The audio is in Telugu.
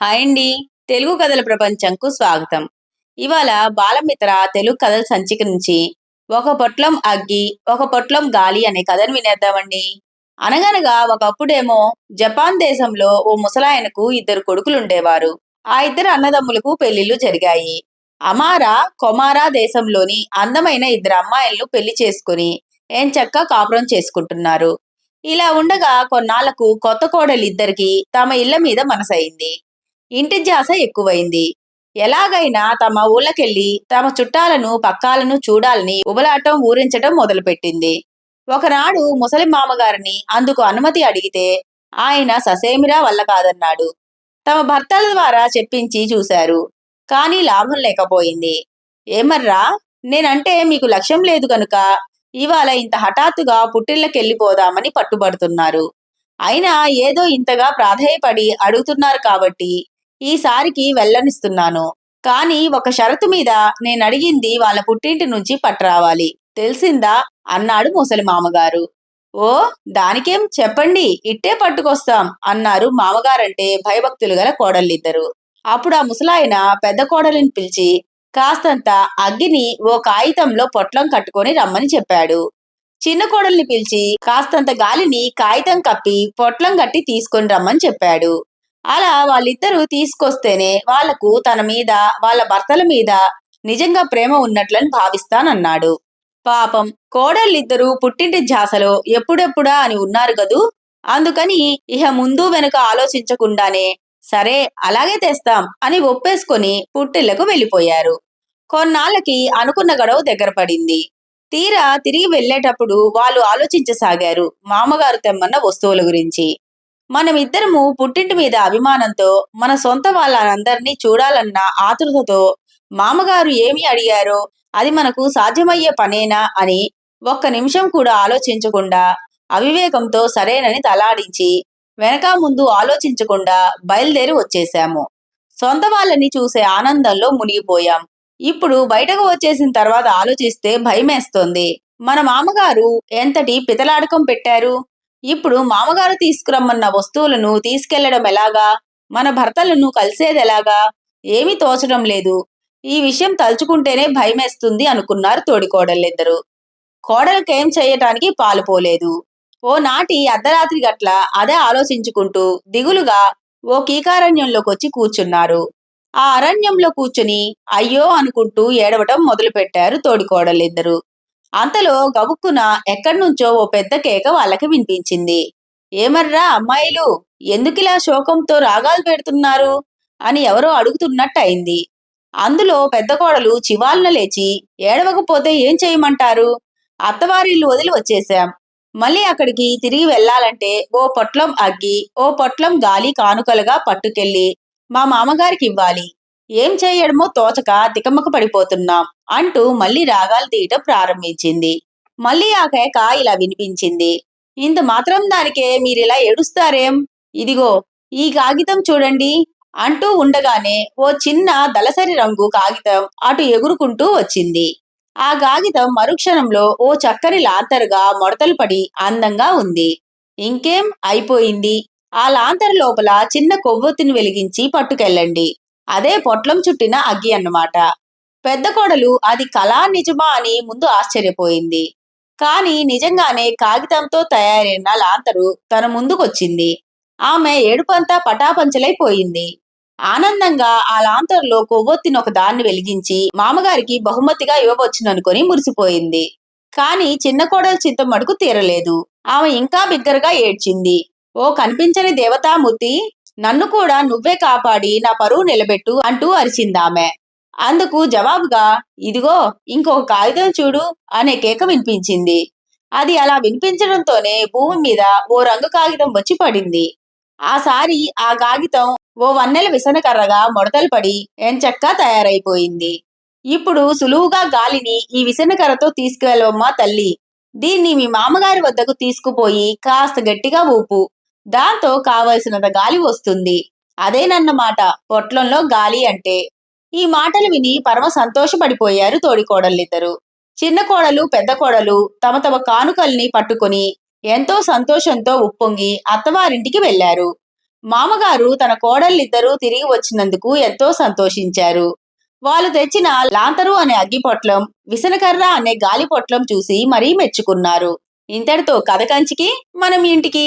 హాయ్ అండి. తెలుగు కథల ప్రపంచంకు స్వాగతం. ఇవాళ బాలమిత్ర తెలుగు కథల సంచిక నుంచి ఒక పొట్లం అగ్గి ఒక పొట్లం గాలి అనే కథను వినేద్దామండి. అనగనగా ఒకప్పుడేమో జపాన్ దేశంలో ఓ ముసలాయనకు ఇద్దరు కొడుకులు ఉండేవారు ఆ ఇద్దరు అన్నదమ్ములకు పెళ్ళిళ్ళు జరిగాయి. అమారా కొమారా దేశంలోని అందమైన ఇద్దరు అమ్మాయిలను పెళ్ళి చేసుకుని ఎంచక్కా కాపురం చేసుకుంటున్నారు. ఇలా ఉండగా కొన్నాళ్ళకు కొత్త కోడలిద్దరికి తమ ఇళ్ళ మీద మనసైంది ఇంటి ధ్యాస ఎక్కువైంది. ఎలాగైనా తమ ఊళ్ళకెళ్ళి తమ చుట్టాలను పక్కాలను చూడాలని ఉబలాటం ఊరించటం మొదలుపెట్టింది. ఒకనాడు ముసలి మామగారిని అందుకు అనుమతి అడిగితే ఆయన ససేమిరా వల్ల కాదన్నాడు. తమ భర్తల ద్వారా చెప్పించి చూశారు. కానీ లాభం లేకపోయింది. ఏమర్రా నేనంటే మీకు లక్ష్యం లేదు గనుక ఇవాళ ఇంత హఠాత్తుగా పుట్టిళ్ళకెళ్ళిపోదామని పట్టుబడుతున్నారు. అయినా ఏదో ఇంతగా ప్రాధేయపడి అడుగుతున్నారు కాబట్టి ఈసారికి వెళ్ళనిస్తున్నాను. కానీ ఒక షరతు మీద నేను అడిగింది వాళ్ళ పుట్టింటి నుంచి పట్టరావాలి. తెలిసిందా? అన్నాడు ముసలి మామగారు. ఓ దానికేం చెప్పండి ఇట్టే పట్టుకొస్తాం అన్నారు మామగారంటే భయభక్తులు గల కోడళ్ళిద్దరు. అప్పుడు ఆ ముసలాయన పెద్ద కోడలిని పిలిచి కాస్తంత అగ్గిని ఓ కాగితంలో పొట్లం కట్టుకొని రమ్మని చెప్పాడు. చిన్న కోడల్ని పిలిచి కాస్తంత గాలిని కాగితం కప్పి పొట్లం కట్టి తీసుకొని రమ్మని చెప్పాడు. అలా వాళ్ళిద్దరూ తీసుకొస్తేనే వాళ్ళకు తన మీద వాళ్ళ భర్తల మీద నిజంగా ప్రేమ ఉన్నట్లని భావిస్తానన్నాడు. పాపం కోడళ్ళిద్దరూ పుట్టింటి ఝాసలో ఎప్పుడెప్పుడా అని ఉన్నారు కదూ? అందుకని ఇహ ముందు వెనుక ఆలోచించకుండానే సరే అలాగే తెస్తాం అని ఒప్పేసుకొని పుట్టిళ్ళకు వెళ్ళిపోయారు. కొన్నాళ్ళకి అనుకున్న గడవ దగ్గర పడింది. తీరా తిరిగి వెళ్ళేటప్పుడు వాళ్ళు ఆలోచించసాగారు మామగారు తెమ్మన్న వస్తువుల గురించి. మనం ఇద్దరము పుట్టింటి మీద అభిమానంతో మన సొంత వాళ్ళందరినీ చూడాలన్న ఆతృతతో మామగారు ఏమి అడిగారో అది మనకు సాధ్యమయ్యే పనేనా అని ఒక్క నిమిషం కూడా ఆలోచించకుండా అవివేకంతో సరేనని తలాడించి వెనక ముందు ఆలోచించకుండా బయలుదేరి వచ్చేశాము. సొంత వాళ్ళని చూసే ఆనందంలో మునిగిపోయాం. ఇప్పుడు బయటకు వచ్చేసిన తర్వాత ఆలోచిస్తే భయమేస్తోంది. మన మామగారు ఎంతటి పితలాడకం పెట్టారు? ఇప్పుడు మామగారు తీసుకురమ్మన్న వస్తువులను తీసుకెళ్ళడం ఎలాగా? మన భర్తలను కలిసేది ఎలాగా? ఏమీ తోచడం లేదు. ఈ విషయం తలుచుకుంటేనే భయమేస్తుంది అనుకున్నారు తోడికోడళ్ళిద్దరు. కోడలకేం చేయటానికి పాలుపోలేదు ఓ నాటి అర్ధరాత్రి గట్ల అదే ఆలోచించుకుంటూ దిగులుగా ఓ కీకారణ్యంలోకి వచ్చి కూర్చున్నారు. ఆ అరణ్యంలో కూర్చుని అయ్యో అనుకుంటూ ఏడవటం మొదలుపెట్టారు తోడికోడలిద్దరు అంతలో గబుక్కున ఎక్కడి నుంచో ఓ పెద్ద కేక వాళ్ళకి వినిపించింది. ఏమర్రా అమ్మాయిలు? ఎందుకిలా శోకంతో రాగాలు పెడుతున్నారు? అని ఎవరో అడుగుతున్నట్టు అయింది అందులో పెద్ద కోడలు చివాలన లేచి ఏడవకపోతే ఏం చేయమంటారు? అత్తవారిల్లు వదిలి వచ్చేశాం. మళ్ళీ అక్కడికి తిరిగి వెళ్ళాలంటే ఓ పొట్లం అగ్గి ఓ పొట్లం గాలి కానుకలుగా పట్టుకెళ్ళి మా మామగారికి ఇవ్వాలి. ఏం చేయడమో తోచక తికమక పడిపోతున్నాం అంటూ మళ్ళీ రాగాలు తీయటం ప్రారంభించింది. మళ్ళీ ఆ కేక ఇలా వినిపించింది. ఇంత మాత్రం దానికే మీరిలా ఏడుస్తారేం? ఇదిగో ఈ కాగితం చూడండి అంటూ ఉండగానే ఓ చిన్న దళసరి రంగు కాగితం అటు ఎగురుకుంటూ వచ్చింది. ఆ కాగితం మరుక్షణంలో ఓ చక్కని లాంతరుగా మొడతలు పడి అందంగా ఉంది. ఇంకేం? అయిపోయింది. ఆ లాంతరు లోపల చిన్న కొవ్వొత్తిని వెలిగించి పట్టుకెళ్ళండి. అదే పొట్లం చుట్టిన అగ్గి అన్నమాట. పెద్ద కోడలు అది కళా నిజమా అని ముందు ఆశ్చర్యపోయింది. కాని నిజంగానే కాగితంతో తయారైన లాంతరు తన ముందుకొచ్చింది. ఆమె ఏడుపంతా పటాపంచలైపోయింది. ఆనందంగా ఆ లాంతరులో కొవ్వొత్తిని ఒక దాన్ని వెలిగించి మామగారికి బహుమతిగా ఇవ్వవచ్చుననుకొని మురిసిపోయింది. కాని చిన్న కోడలు చింత మడుకు తీరలేదు. ఆమె ఇంకా బిగ్గరగా ఏడ్చింది. ఓ కనిపించని దేవతామూర్తి నన్ను కూడా నువ్వే కాపాడి నా పరువు నిలబెట్టు అంటూ అరిచిందామె. అందుకు జవాబుగా ఇదిగో ఇంకొక కాగితం చూడు అనే కేక వినిపించింది. అది అలా వినిపించడంతోనే భూమి మీద ఓ రంగు కాగితం వచ్చి పడింది. ఆసారి ఆ కాగితం ఓ వన్నెల విసనకర్రగా ముడతలు పడి ఎంచక్కా తయారైపోయింది. ఇప్పుడు సులువుగా గాలిని ఈ విసనకర్రతో తీసుకువెళ్ళవమ్మా తల్లి. దీన్ని మీ మామగారి వద్దకు తీసుకుపోయి కాస్త గట్టిగా ఊపు. దాంతో కావలసినంత గాలి వస్తుంది. అదేనన్నమాట పొట్లంలో గాలి అంటే. ఈ మాటలు విని పరమ సంతోషపడిపోయారు తోడికోడళ్ళిద్దరు. చిన్న కోడలు పెద్ద కోడలు తమ తమ కానుకల్ని పట్టుకొని ఎంతో సంతోషంతో ఉప్పొంగి అత్తవారింటికి వెళ్ళారు మామగారు తన కోడళ్ళిద్దరూ తిరిగి వచ్చినందుకు ఎంతో సంతోషించారు. వాళ్ళు తెచ్చిన లాంతరు అనే అగ్గిపొట్లం విసనకర్ర అనే గాలిపొట్లం చూసి మరీ మెచ్చుకున్నారు. ఇంతటితో కథ కంచికి మనం ఇంటికి